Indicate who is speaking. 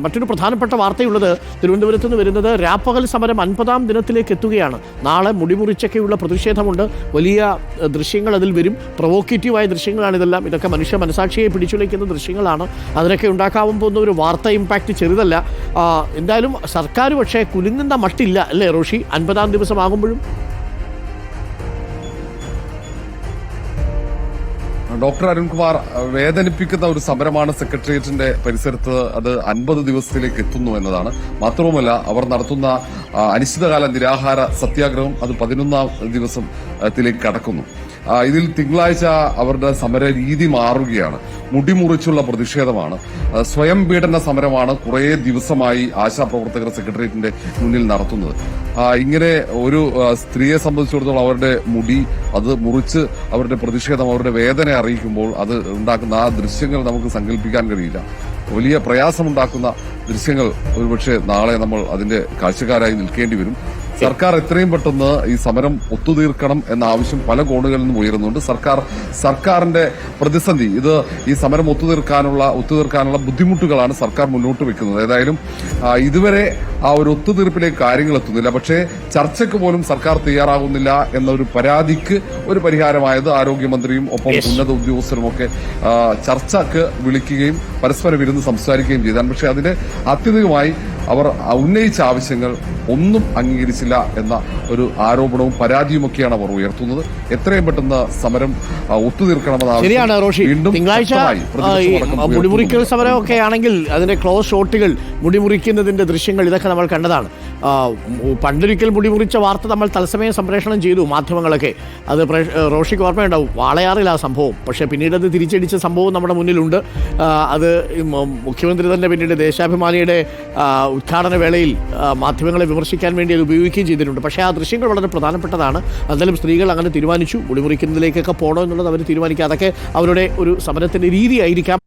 Speaker 1: മറ്റൊരു പ്രധാനപ്പെട്ട വാർത്തയുള്ളത് തിരുവനന്തപുരത്ത് നിന്ന് വരുന്നത് രാപ്പകൽ സമരം അൻപതാം ദിനത്തിലേക്ക് എത്തുകയാണ്. നാളെ മുടിമുറിച്ചൊക്കെയുള്ള പ്രതിഷേധമുണ്ട്. വലിയ ദൃശ്യങ്ങൾ അതിൽ വരും. പ്രൊവോക്കേറ്റീവായ ദൃശ്യങ്ങളാണ് ഇതെല്ലാം. ഇതൊക്കെ മനുഷ്യ മനസാക്ഷിയെ പിടിച്ചുലയ്ക്കുന്ന ദൃശ്യങ്ങളാണ്. അതിനൊക്കെ ഉണ്ടാക്കാവാൻ പോകുന്ന ഒരു വാർത്ത ഇമ്പാക്റ്റ് ചെറുതല്ല. എന്തായാലും സർക്കാർ പക്ഷേ കുലുങ്ങുന്ന മട്ടില്ല അല്ലേ റോഷി? അൻപതാം ദിവസമാകുമ്പോഴും.
Speaker 2: ഡോക്ടർ അരുൺകുമാർ വേദനിപ്പിക്കുന്ന ഒരു സമരമാണ് സെക്രട്ടേറിയറ്റിന്റെ പരിസരത്ത് അത് അൻപത് ദിവസത്തിലേക്ക് എത്തുന്നു എന്നതാണ്. മാത്രവുമല്ല അവർ നടത്തുന്ന അനിശ്ചിതകാല നിരാഹാര സത്യാഗ്രഹം അത് പതിനൊന്നാം ദിവസത്തിലേക്ക് കടക്കുന്നു. ഇതിൽ തിങ്കളാഴ്ച അവരുടെ സമര രീതി മാറുകയാണ്. മുടിമുറിച്ചുള്ള പ്രതിഷേധമാണ്. സ്വയം പീഡന സമരമാണ് കുറേ ദിവസമായി ആശാപ്രവർത്തകർ സെക്രട്ടേറിയറ്റിന്റെ മുന്നിൽ നടത്തുന്നത്. ഇങ്ങനെ ഒരു സ്ത്രീയെ സംബന്ധിച്ചിടത്തോളം അവരുടെ മുടി അത് മുറിച്ച് അവരുടെ പ്രതിഷേധം അവരുടെ വേദന അറിയിക്കുമ്പോൾ അത് ഉണ്ടാക്കുന്ന ആ ദൃശ്യങ്ങൾ നമുക്ക് സങ്കല്പിക്കാൻ കഴിയില്ല. വലിയ പ്രയാസമുണ്ടാക്കുന്ന ദൃശ്യങ്ങൾ ഒരുപക്ഷെ നാളെ നമ്മൾ അതിന്റെ കാഴ്ചക്കാരായി നിൽക്കേണ്ടി വരും. സർക്കാർ എത്രയും പെട്ടെന്ന് ഈ സമരം ഒത്തുതീർക്കണം എന്ന ആവശ്യം പല കോണുകളിൽ നിന്നും ഉയരുന്നുണ്ട്. സർക്കാർ സർക്കാരിന്റെ പ്രതിസന്ധി ഇത് ഈ സമരം ഒത്തുതീർക്കാനുള്ള ഒത്തുതീർക്കാനുള്ള ബുദ്ധിമുട്ടുകളാണ് സർക്കാർ മുന്നോട്ട് വെക്കുന്നത്. ഏതായാലും ഇതുവരെ ആ ഒരു ഒത്തുതീർപ്പിലേക്ക് കാര്യങ്ങൾ എത്തുന്നില്ല. പക്ഷേ ചർച്ചയ്ക്ക് പോലും സർക്കാർ തയ്യാറാകുന്നില്ല എന്നൊരു പരാതിക്ക് ഒരു പരിഹാരമായത് ആരോഗ്യമന്ത്രിയും ഒപ്പം. ഉന്നത ഉദ്യോഗസ്ഥരുമൊക്കെ ഒക്കെ ചർച്ചക്ക് വിളിക്കുകയും പരസ്പരം ഇരുന്ന് സംസാരിക്കുകയും ചെയ്താണ്. പക്ഷേ അതിന് അത്യധികമായി അവർ ഉന്നയിച്ച ആവശ്യങ്ങൾ ഒന്നും അംഗീകരിച്ചില്ല എന്ന ഒരു ആരോപണവും പരാതിയുമൊക്കെയാണ് അവർ ഉയർത്തുന്നത്. എത്രയും പെട്ടെന്ന് സമരം ഒത്തുതീർക്കണമെന്നാണ് ഒത്തുതീർക്കണമെന്ന
Speaker 1: ശരിയാണ് റോഷി. തിങ്കളാഴ്ച മുടിമുറിക്കൽ സമരമൊക്കെ ആണെങ്കിൽ അതിന്റെ ക്ലോസ് ഷോട്ടുകൾ മുടിമുറിക്കുന്നതിന്റെ ദൃശ്യങ്ങൾ ഇതൊക്കെ നമ്മൾ കണ്ടതാണ്. പണ്ടൊരിക്കൽ മുടിമുറിച്ച വാർത്ത നമ്മൾ തത്സമയം സംപ്രേഷണം ചെയ്തു മാധ്യമങ്ങളൊക്കെ. അത് റോഷിക്ക് ഓർമ്മയുണ്ടാവും വാളയാറിൽ ആ സംഭവം. പക്ഷേ പിന്നീട് അത് തിരിച്ചടിച്ച സംഭവം നമ്മുടെ മുന്നിലുണ്ട്. അത് മുഖ്യമന്ത്രി തന്നെ പിന്നീട് ദേശാഭിമാനിയുടെ ഉദ്ഘാടന വേളയിൽ മാധ്യമങ്ങളെ വിമർശിക്കാൻ വേണ്ടി അത് ഉപയോഗിക്കുകയും ചെയ്തിട്ടുണ്ട്. പക്ഷേ ആ ദൃശ്യങ്ങൾ വളരെ പ്രധാനപ്പെട്ടതാണ്. എന്തായാലും സ്ത്രീകൾ അങ്ങനെ തീരുമാനിച്ചു മുടിമുറിക്കുന്നതിലേക്കൊക്കെ പോകണോ എന്നുള്ളത് അവർ തീരുമാനിക്കുക അതൊക്കെ അവരുടെ ഒരു സമരത്തിന്റെ രീതിയായിരിക്കാം.